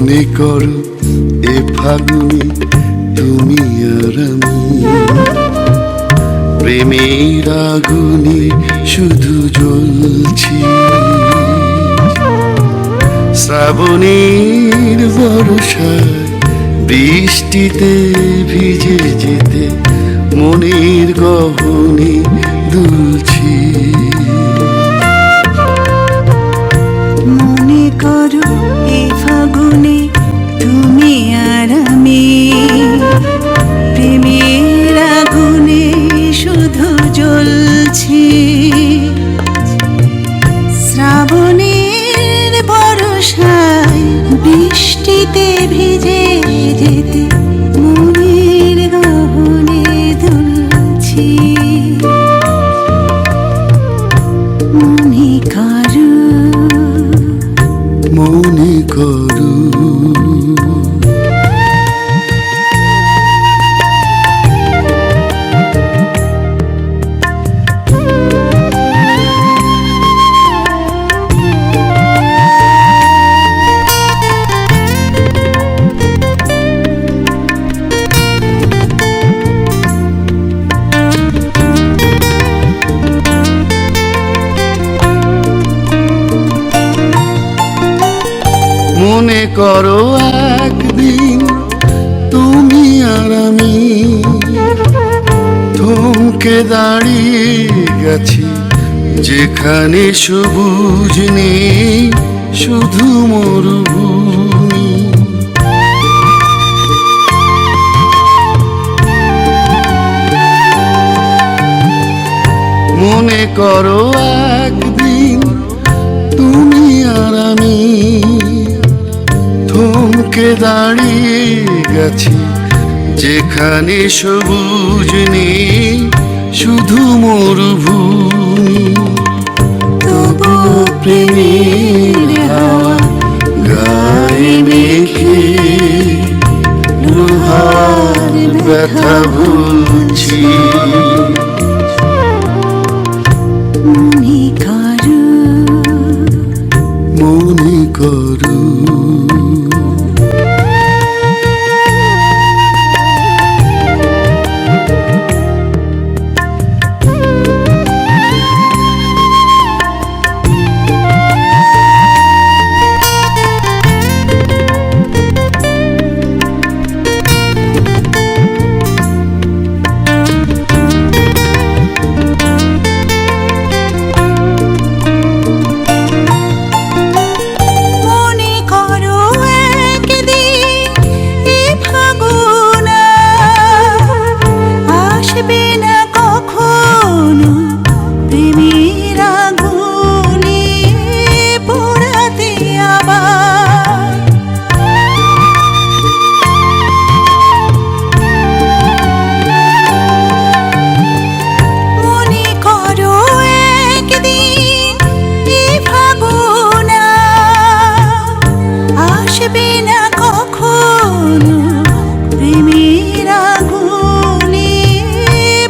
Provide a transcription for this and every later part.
করো, এ ফাগুনে তুমি আর আমি। প্রেমের আগুনে শুধু জ্বলছি। শ্রাবণের বর্ষায় বৃষ্টিতে ভিজে যেতে মনের গহনে দুলছি। বৃষ্টিতে ভিজে যেতে মনের গহনে দুলছি মনে করো করো একদিন, তুমি আর আমি। থমকে দাঁড়িয়ে গেছি, যেখানে সবুজ নেই, শুধু মরুভূমি। মনে করো একদিন থমকে দাঁড়িয়ে গেছি। যেখানে সবুজ নেই শুধু মরুভূমি। তবু প্রেমের হাওয়া গায়ে মেখে লোহার ব্যথা ভুলছি। মনে করো মনে করো আসবে না কখনো? প্রেমের আগুনে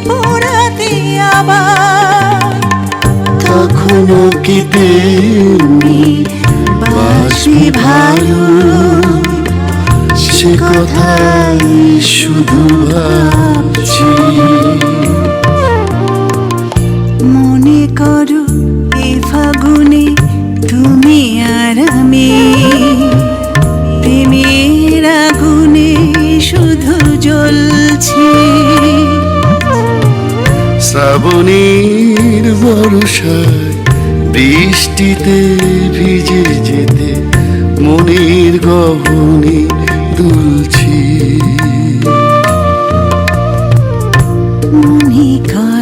পোড়াতে আবার তখনও কি তেমনি বাসবে ভালো? সে কথাই শুধু ভাবছি। মনে করো এ ফাগুনে তুমি আর আমি। শ্রাবণীর বর্ষায় বৃষ্টিতে ভিজে যেতে মনির গহনে দুলছি। মনে কার